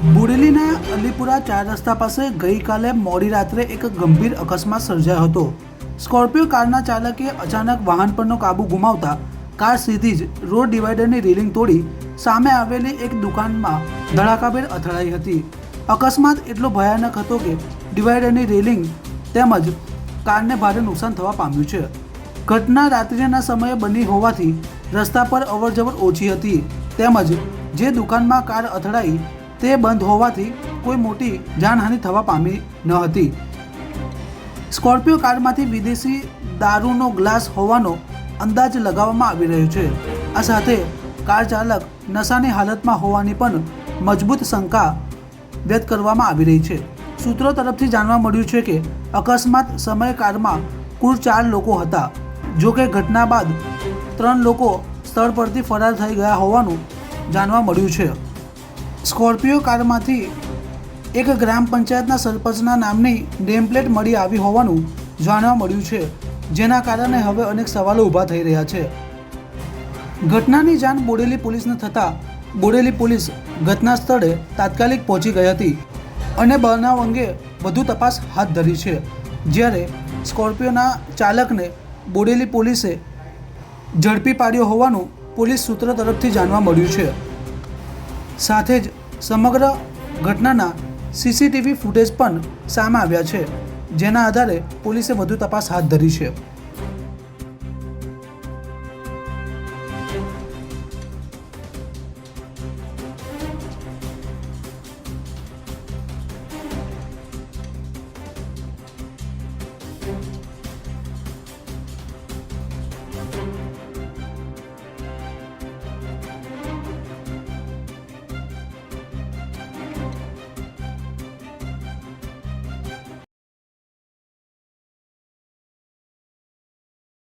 બોડેલીના અલીપુરા ચાર રસ્તા પાસે ગઈકાલે મોડી રાત્રે એક ગંભીર અકસ્માત સર્જાયો હતો. સ્કોર્પિયો કારના ચાલકે અચાનક વાહન પરનો કાબુ ગુમાવતા કાર સીધી જ રોડ ડિવાઈડરની રેલિંગ તોડી સામે આવેલી એક દુકાનમાં ધડાકાભેર અથડાઈ હતી. અકસ્માત એટલો ભયાનક હતો કે ડિવાઈડરની રેલિંગ તેમજ કારને ભારે નુકસાન થવા પામ્યું છે. ઘટના રાત્રિના સમયે બની હોવાથી રસ્તા પર અવરજવર ઓછી હતી. તેમજ જે દુકાનમાં કાર અથડાઈ તે બંધ હોવાથી કોઈ મોટી જાનહાનિ થવા પામી ન હતી. સ્કોર્પિયો કારમાંથી વિદેશી દારૂનો ગ્લાસ હોવાનો અંદાજ લગાવવામાં આવી રહ્યો છે. આ સાથે કાર ચાલક નશાની હાલતમાં હોવાની પણ મજબૂત શંકા વ્યક્ત કરવામાં આવી રહી છે. સૂત્રો તરફથી જાણવા મળ્યું છે કે અકસ્માત સમયે કારમાં કુલ ચાર લોકો હતા. જો કે ઘટના બાદ ત્રણ લોકો સ્થળ પરથી ફરાર થઈ ગયા હોવાનું જાણવા મળ્યું છે. સ્કોર્પિયો કારમાંથી એક ગ્રામ પંચાયતના સરપંચના નામની નેમપ્લેટ મળી આવી હોવાનું જાણવા મળ્યું છે, જેના કારણે હવે અનેક સવાલો ઊભા થઈ રહ્યા છે. ઘટનાની જાણ બોડેલી પોલીસને થતાં બોડેલી પોલીસ ઘટના સ્થળે તાત્કાલિક પહોંચી ગઈ હતી અને બનાવ અંગે વધુ તપાસ હાથ ધરી છે. જ્યારે સ્કોર્પિયોના ચાલકને બોડેલી પોલીસે ઝડપી પાડ્યો હોવાનું પોલીસ સૂત્રો તરફથી જાણવા મળ્યું છે. સાથે જ સમગ્ર ઘટનાના સીસીટીવી ફૂટેજ પણ સામે આવ્યા છે, જેના આધારે પોલીસે વધુ તપાસ હાથ ધરી છે.